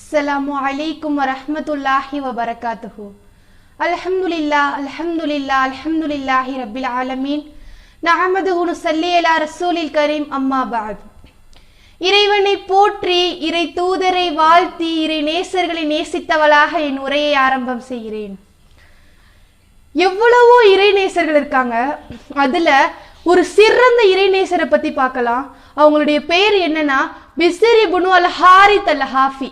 அஸ்ஸலாமு அலைக்கும் வரஹ்மத்துல்லாஹி வபரகாத்துஹு அல்ஹம்துலில்லா அல்ஹம்துலில்லா அல்ஹம்துலில்லாஹி ரப்பில் ஆலமீன் நஹமதுஹு நுஸல்லி அலா ரசூலில் கரீம் அம்மா பாத் இறைவனை போற்றி இறை தூதரை வாழ்த்தி இறை நேசர்களை நேசித்தவளாக என் உரையை ஆரம்பம் செய்கிறேன். எவ்வளவோ இறைநேசர்கள் இருக்காங்க. அதுல ஒரு சிறந்த இறைநேசரை பத்தி பார்க்கலாம். அவங்களுடைய பெயர் என்னன்னா பிசிரி புனு அல் ஹாரித் அல் ஹாஃபி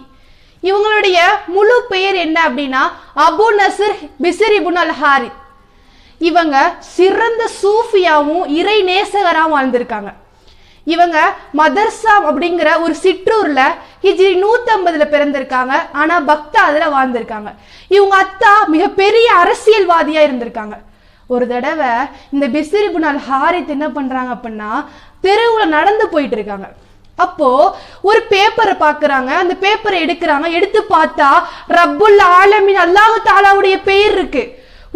இவங்களுடைய முழு பெயர் என்ன அப்படின்னா அபு நசர் பிஸ்ரி புனு அல் ஹாரி இவங்க சிறந்த சூஃபியாவும் இறை நேசகராகவும் வாழ்ந்திருக்காங்க. இவங்க மதர்சா அப்படிங்கிற ஒரு சிற்றூர்ல ஹிஜ்ரி நூத்தி ஐம்பதுல பிறந்திருக்காங்க. ஆனா பக்தாதுல வாழ்ந்திருக்காங்க. இவங்க அத்தா மிகப்பெரிய அரசியல்வாதியா இருந்திருக்காங்க. ஒரு தடவை இந்த பிசிரி புனால் ஹாரித் என்ன பண்றாங்க அப்படின்னா தெருவுல நடந்து போயிட்டு இருக்காங்க. அப்போ ஒரு பேப்பரை பார்க்கறாங்க அந்த பேப்பரை எடுக்கிறாங்க. எடுத்து பார்த்தா ரப்புல் ஆலமின் அல்லாஹ் தாலாவுடைய பெயர் இருக்கு.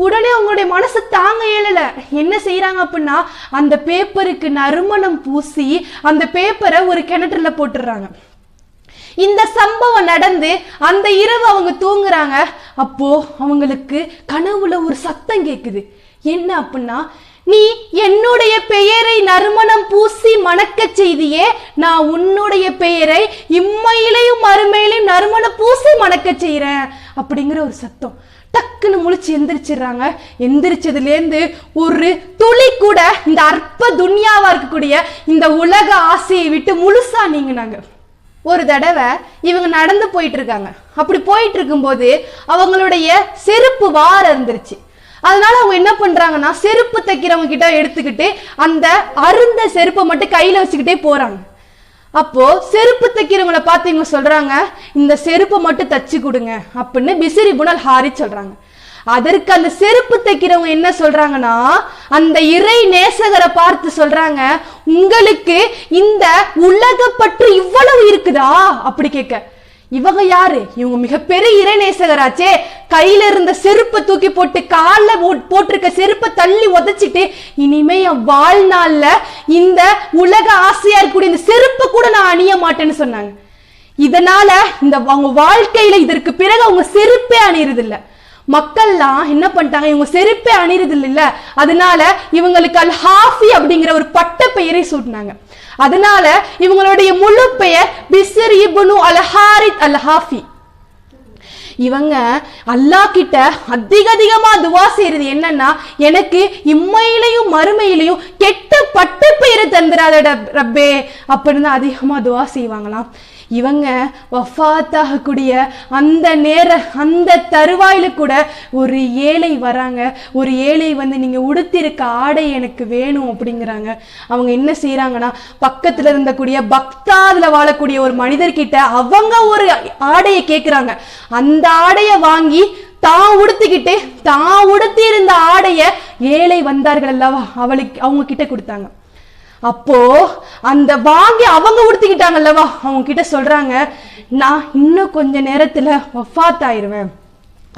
உடனே அவங்களுடைய மனசு தாங்க இயலல. என்ன செய்யறாங்க அப்படின்னா அந்த பேப்பருக்கு நறுமணம் பூசி அந்த பேப்பரை ஒரு கிணற்றுல போட்டுடுறாங்க இந்த சம்பவம் நடந்து அந்த இரவு அவங்க தூங்குறாங்க. அப்போ அவங்களுக்கு கனவுல ஒரு சத்தம் கேக்குது. என்ன அப்படின்னா நீ என்னுடைய பெயரை நறுமணம் பூசி மணக்கச் செய்தியே நான் உன்னுடைய பெயரை இம்மையிலையும் மறுமையிலையும் நறுமணம் பூசி மணக்கச் செய்கிறேன் அப்படிங்கிற ஒரு சத்தம். டக்குன்னு முழிச்சு எந்திரிச்சிடுறாங்க. எந்திரிச்சதுலேருந்து ஒரு துளி கூட இந்த அற்ப துன்யாவா இருக்கக்கூடிய இந்த உலக ஆசையை விட்டு முழுசா நீங்கினாங்க. ஒரு தடவை இவங்க நடந்து போயிட்டு இருக்காங்க. அப்படி போயிட்டு இருக்கும்போது அவங்களுடைய செருப்பு வார இருந்துருச்சு அதனால அவங்க என்ன பண்றாங்கன்னா செருப்பு தைக்கிறவங்க கிட்ட எடுத்துக்கிட்டு அந்த அருந்த செருப்பை மட்டும் கையில வச்சுக்கிட்டே போறாங்க. அப்போ செருப்பு தைக்கிறவங்கள பார்த்து இவங்க சொல்றாங்க இந்த செருப்பை மட்டும் தச்சு கொடுங்க அப்படின்னு பிசிறி புனல் ஹாரி சொல்றாங்க. அதற்கு அந்த செருப்பு தைக்கிறவங்க என்ன சொல்றாங்கன்னா அந்த இறை நேசகரை பார்த்து சொல்றாங்க உங்களுக்கு இந்த உலக பற்று இவ்வளவு இருக்குதா? அப்படி கேட்க. இவங்க யாரு? இவங்க மிகப்பெரிய இறைநேசகராச்சே. கையில இருந்த செருப்பை தூக்கி போட்டு காலில் போட்- போட்டிருக்க செருப்பை தள்ளி உதைச்சிட்டு இனிமே என் வாழ்நாள்ல இந்த உலக ஆசையா இருக்கக்கூடிய இந்த செருப்பை கூட நான் அணிய மாட்டேன்னு சொன்னாங்க. இதனால இந்த அவங்க வாழ்க்கையில இதற்கு பிறகு அவங்க செருப்பே அணியறது இல்ல மக்கள்லாம் என்ன பண்ணிட்டாங்க? இவங்க செருப்பே அணியறது இல்ல அதனால இவங்களுக்கு அல் ஹாஃபி அப்படிங்கிற ஒரு பட்ட பெயரை சூட்டினாங்க. அதனால இவங்களுடைய முழு பெயர் பிசர் இபுனு அல் ஹாரித் அல் ஹாஃபி. இவங்க அல்லாஹ் கிட்ட அதிக அதிகமா துவா செய்யறது என்னன்னா எனக்கு இம்மையிலையும் மறுமையிலையும் கெட்ட பட்டு பெயரை தந்துடாத ரப்பே. அப்படின்னு அதிகமா துவா செய்வாங்களாம். இவங்க வஃபாத்தாகக்கூடிய அந்த நேர அந்த தருவாயில கூட ஒரு ஏழை வராங்க. ஒரு ஏழை வந்து நீங்க உடுத்திருக்க ஆடை எனக்கு வேணும் அப்படிங்கிறாங்க. அவங்க என்ன செய்யறாங்கன்னா பக்கத்துல இருந்தக்கூடிய பக்தாதுல வாழக்கூடிய ஒரு மனிதர்கிட்ட அவங்க ஒரு ஆடையை கேட்குறாங்க அந்த ஆடையை வாங்கி தான் உடுத்திக்கிட்டு தான் உடுத்தி இருந்த ஆடைய ஏழை வந்தார்கள் அல்லவா அவளுக்கு அவங்க கிட்ட கொடுத்தாங்க. அப்போ அந்த வாங்கி அவங்க உடுத்திக்கிட்டாங்க அல்லவா அவங்க கிட்ட சொல்றாங்க நான் இன்னும் கொஞ்ச நேரத்துல வஃபாத் ஆயிருவேன்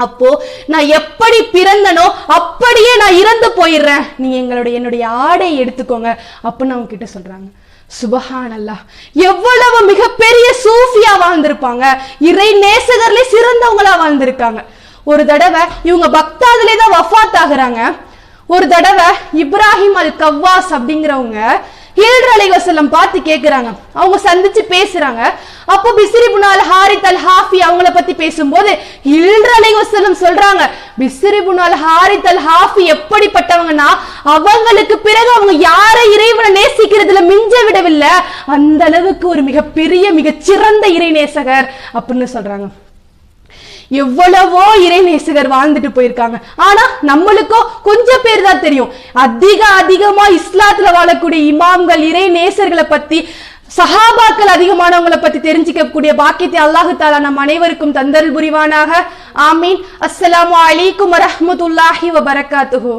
அப்போ நான் எப்படி பிறந்தனோ அப்படியே நான் இறந்து போயிடுறேன். நீ எங்களுடைய என்னுடைய ஆடையை எடுத்துக்கோங்க. அப்படின்னு அவங்க கிட்ட சொல்றாங்க. சுபஹானல்லா. எவ்வளவு மிகப்பெரிய சூஃபியா வாழ்ந்திருப்பாங்க. இறை நேசகர்ல சிறந்தவங்களா வாழ்ந்திருக்காங்க. ஒரு தடவை இவங்க பக்தாதுலேயே தான் வஃத் ஆகுறாங்க ஒரு தடவை இப்ராஹிம் அல் கவ்வாஸ் அப்படிங்கிறவங்க ஹில்ர் அலைவசல்லம் பார்த்து கேட்குறாங்க அவங்க சந்திச்சு பேசுறாங்க. அப்போ பிஸ்ரி புனால் ஹாரித் அல் ஹாஃபி அவங்கள பத்தி பேசும்போது ஹில்ர் அலை சொல்றாங்க பிஸ்ரி புனால் ஹாரித் அல் ஹாஃபி எப்படிப்பட்டவங்கன்னா அவங்களுக்கு பிறகு அவங்க யாரை இறைவனை நேசிக்கிறதுல மிஞ்ச விடவில்லை. அந்த அளவுக்கு ஒரு மிகப்பெரிய மிகச்சிறந்த இறை நேசகர் அப்படின்னு சொல்றாங்க. எவ்வளவோ இறைநேசகர் வாழ்ந்துட்டு போயிருக்காங்க. ஆனா நம்மளுக்கோ கொஞ்சம் பேர் தான் தெரியும். அதிக அதிகமா இஸ்லாத்துல வாழக்கூடிய இமாம்கள் இறை நேசர்களை பத்தி சஹாபாக்கள் அதிகமானவங்களை பத்தி தெரிஞ்சுக்கக்கூடிய பாக்கியத்தை அல்லாஹு தாலா நம் அனைவருக்கும் தந்தல் புரிவானாக. ஆமீன். அஸ்ஸலாமு அலைக்கும் வரஹ்மத்துல்லாஹி வபரகாத்துஹு.